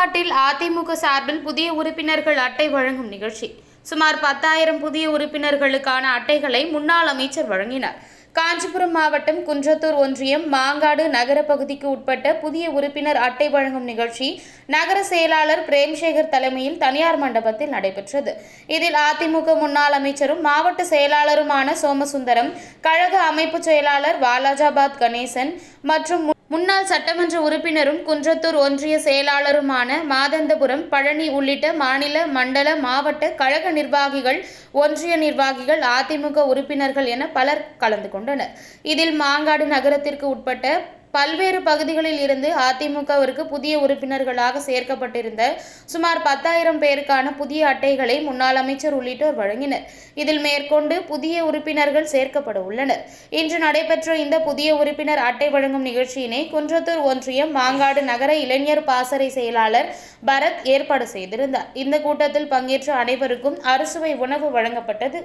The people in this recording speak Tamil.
அதிமுக சார்பில் புதிய உறுப்பினர்கள் அட்டை வழங்கும் நிகழ்ச்சி. சுமார் பத்தாயிரம் புதிய உறுப்பினர்களுக்கான அட்டைகளை முன்னாள் அமைச்சர் வழங்கினார். காஞ்சிபுரம் மாவட்டம் குன்றத்தூர் ஒன்றியம் மாங்காடு நகர பகுதிக்கு உட்பட்ட புதிய உறுப்பினர் அட்டை வழங்கும் நிகழ்ச்சி நகர செயலாளர் பிரேம்சேகர் தலைமையில் தனியார் மண்டபத்தில் நடைபெற்றது. இதில் அதிமுக முன்னாள் அமைச்சரும் மாவட்ட செயலாளருமான சோமசுந்தரம் கழக அமைப்பு செயலாளர் வாலாஜாபாத் கணேசன் மற்றும் முன்னாள் சட்டமன்ற உறுப்பினரும் குன்றத்தூர் ஒன்றிய செயலாளருமான மாதந்தபுரம் பழனி உள்ளிட்ட மாநில மண்டல மாவட்ட கழக நிர்வாகிகள் ஒன்றிய நிர்வாகிகள் அதிமுக உறுப்பினர்கள் என பலர் கலந்து கொண்டனர். இதில் மாங்காடு நகரத்திற்கு உட்பட்ட பல்வேறு பகுதிகளில் இருந்து அதிமுகவிற்கு புதிய உறுப்பினர்களாக சேர்க்கப்பட்டிருந்த சுமார் பத்தாயிரம் பேருக்கான புதிய அட்டைகளை முன்னாள் அமைச்சர் உள்ளிட்டோர் வழங்கினர். இதில் மேற்கொண்டு புதிய உறுப்பினர்கள் சேர்க்கப்பட உள்ளனர். இன்று நடைபெற்ற இந்த புதிய உறுப்பினர் அட்டை வழங்கும் நிகழ்ச்சியினை குன்றத்தூர் ஒன்றியம் மாங்காடு நகர இளைஞர் பாசறை செயலாளர் பரத் ஏற்பாடு செய்திருந்தார். இந்த கூட்டத்தில் பங்கேற்ற அனைவருக்கும் அறுசுவை உணவு வழங்கப்பட்டது.